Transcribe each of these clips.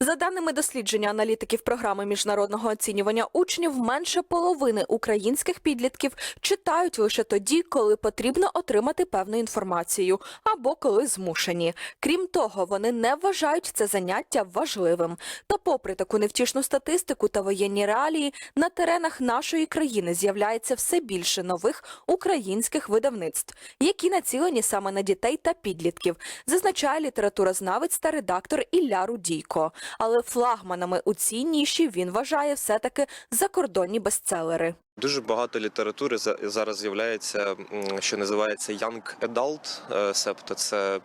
За даними дослідження аналітиків програми міжнародного оцінювання учнів, менше половини українських підлітків читають лише тоді, коли потрібно отримати певну інформацію або коли змушені. Крім того, вони не вважають це заняття важливим. Та, попри таку невтішну статистику та воєнні реалії, на теренах нашої країни з'являється все більше нових українських видавництв, які націлені саме на дітей та підлітків, зазначає літературознавець та редактор Ілля Рудійко. Але флагманами у цій ніші він вважає все-таки закордонні бестселери. Дуже багато літератури за- зараз з'являється, що називається young adult, е, себто це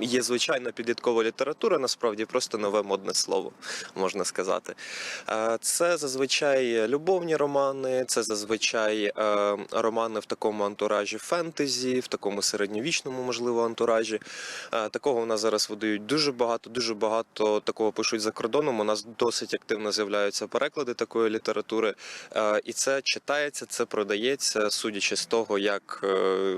є звичайна підліткова література, насправді просто нове модне слово, можна сказати. Е, Це зазвичай любовні романи, це зазвичай е, романи в такому антуражі фентезі, в такому середньовічному, можливо, антуражі. Е, Такого у нас зараз видають дуже багато, дуже багато такого пишуть за кордоном. У нас досить активно з'являються переклади такої літератури. І це читається, це продається, судячи з того, як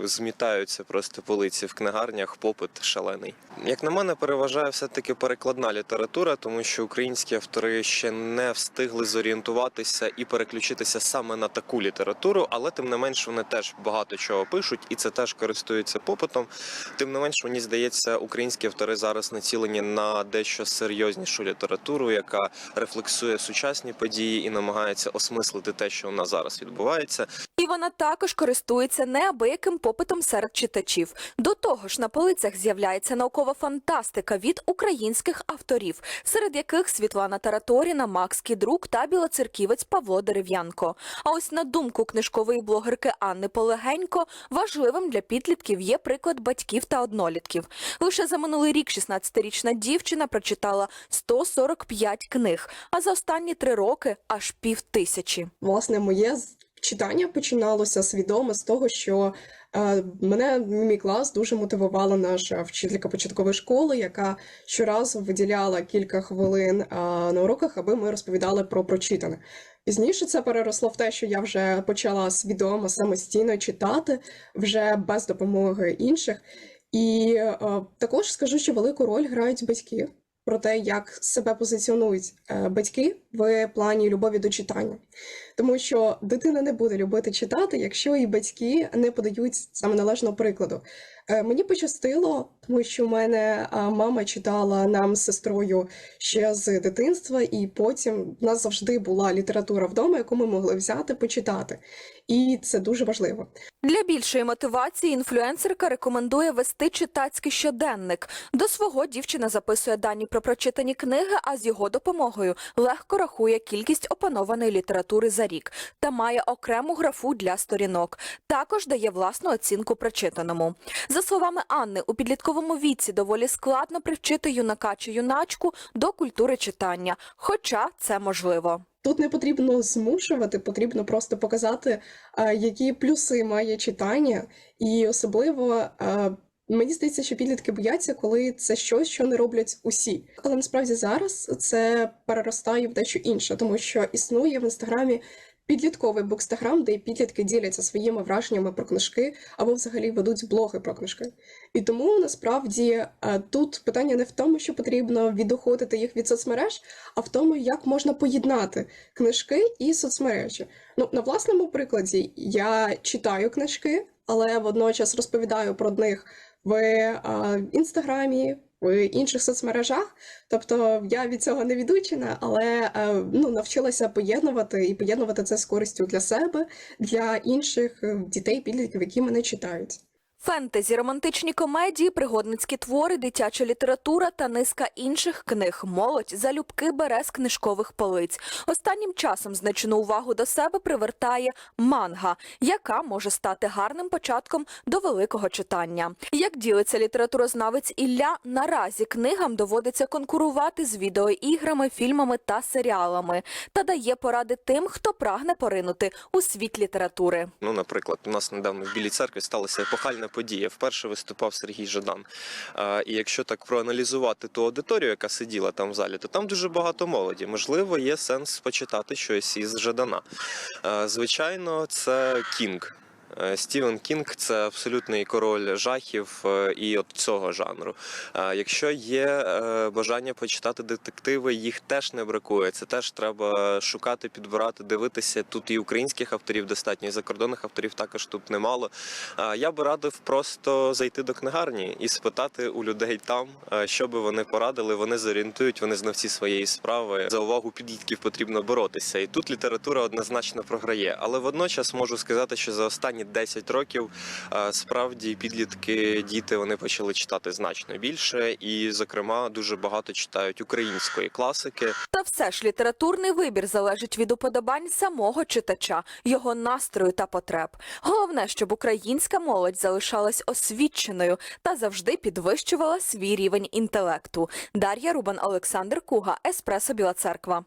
змітаються просто полиці в книгарнях, попит шалений. Як на мене, переважає все-таки перекладна література, тому що українські автори ще не встигли зорієнтуватися і переключитися саме на таку літературу, але тим не менш вони теж багато чого пишуть, і це теж користується попитом. Тим не менш, мені здається, українські автори зараз націлені на дещо серйознішу літературу, яка рефлексує сучасні події і намагається осмислити те, що у нас зараз відбувається. І вона також користується неабияким попитом серед читачів. До того ж, на полицях з'являється наукова фантастика від українських авторів, серед яких Світлана Тараторіна, Макс Кідрук та білоцерківець Павло Дерев'янко. А ось на думку книжкової блогерки Анни Полегенько, важливим для підлітків є приклад батьків та однолітків. Лише за минулий рік 16-річна дівчина прочитала 145 книг, а за останні три роки аж пів тисячі. Власне, моє читання починалося свідомо з того, що е, мене мій клас дуже мотивувала наша вчителька початкової школи, яка щоразу виділяла кілька хвилин е, на уроках, аби ми розповідали про прочитане. Пізніше це переросло в те, що я вже почала свідомо самостійно читати вже без допомоги інших. І е, також скажу, що велику роль грають батьки про те, як себе позиціонують е, батьки в плані любові до читання. Тому що дитина не буде любити читати, якщо і батьки не подають саме належного прикладу. Е, Мені пощастило, тому що в мене мама читала нам з сестрою ще з дитинства, і потім в нас завжди була література вдома, яку ми могли взяти почитати. І це дуже важливо. Для більшої мотивації інфлюенсерка рекомендує вести читацький щоденник. До свого дівчина записує дані про прочитані книги, а з його допомогою легко рахує кількість опанованої літератури за рік та має окрему графу для сторінок. Також дає власну оцінку прочитаному. За словами Анни, у підлітковому віці доволі складно привчити юнака чи юначку до культури читання, хоча це можливо. Тут не потрібно змушувати, потрібно просто показати, які плюси має читання, і особливо. Мені здається, що підлітки бояться, коли це щось, що не роблять усі. Але насправді зараз це переростає в дещо інше, тому що існує в інстаграмі підлітковий букстаграм, де підлітки діляться своїми враженнями про книжки або взагалі ведуть блоги про книжки. І тому насправді е, тут питання не в тому, що потрібно відоходити їх від соцмереж, а в тому, як можна поєднати книжки і соцмережі. Ну, на власному прикладі я читаю книжки, але водночас розповідаю про них в інстаграмі, в інших соцмережах. Тобто я від цього не відучена, але е, ну, навчилася поєднувати і поєднувати це з користю для себе, для інших е, дітей, підлітків, які мене читають. Фентезі, романтичні комедії, пригодницькі твори, дитяча література та низка інших книг. Молодь залюбки бере з книжкових полиць. Останнім часом значну увагу до себе привертає манга, яка може стати гарним початком до великого читання. Як ділиться літературознавець Ілля, наразі книгам доводиться конкурувати з відеоіграми, фільмами та серіалами та дає поради тим, хто прагне поринути у світ літератури. Ну, наприклад, у нас недавно в Білій церкві сталася епохальна подія. Вперше виступав Сергій Жадан. І якщо так проаналізувати ту аудиторію, яка сиділа там в залі, то там дуже багато молоді. Можливо, є сенс почитати щось із Жадана. Звичайно, це Кінг. Е, Стівен Кінг це абсолютний король жахів е, і от цього жанру. Е, Якщо є бажання почитати детективи, їх теж не бракує. Це теж треба шукати, підбирати, дивитися. Тут і українських авторів достатньо, і закордонних авторів також тут немало. Я би радив просто зайти до книгарні і спитати у людей там, що би вони порадили. Вони зорієнтують, вони знавці своєї справи. За увагу підлітків потрібно боротися. І тут література однозначно програє. Але водночас можу сказати, що за останні 10 років е, справді підлітки, діти вони почали читати значно більше, і, зокрема, дуже багато читають української класики. Та все ж літературний вибір залежить від уподобань самого читача, його настрою та потреб. Головне, щоб українська молодь залишалась освіченою та завжди підвищувала свій рівень інтелекту. Дар'я Рубан, Олександр Куга, Еспресо Біла Церква.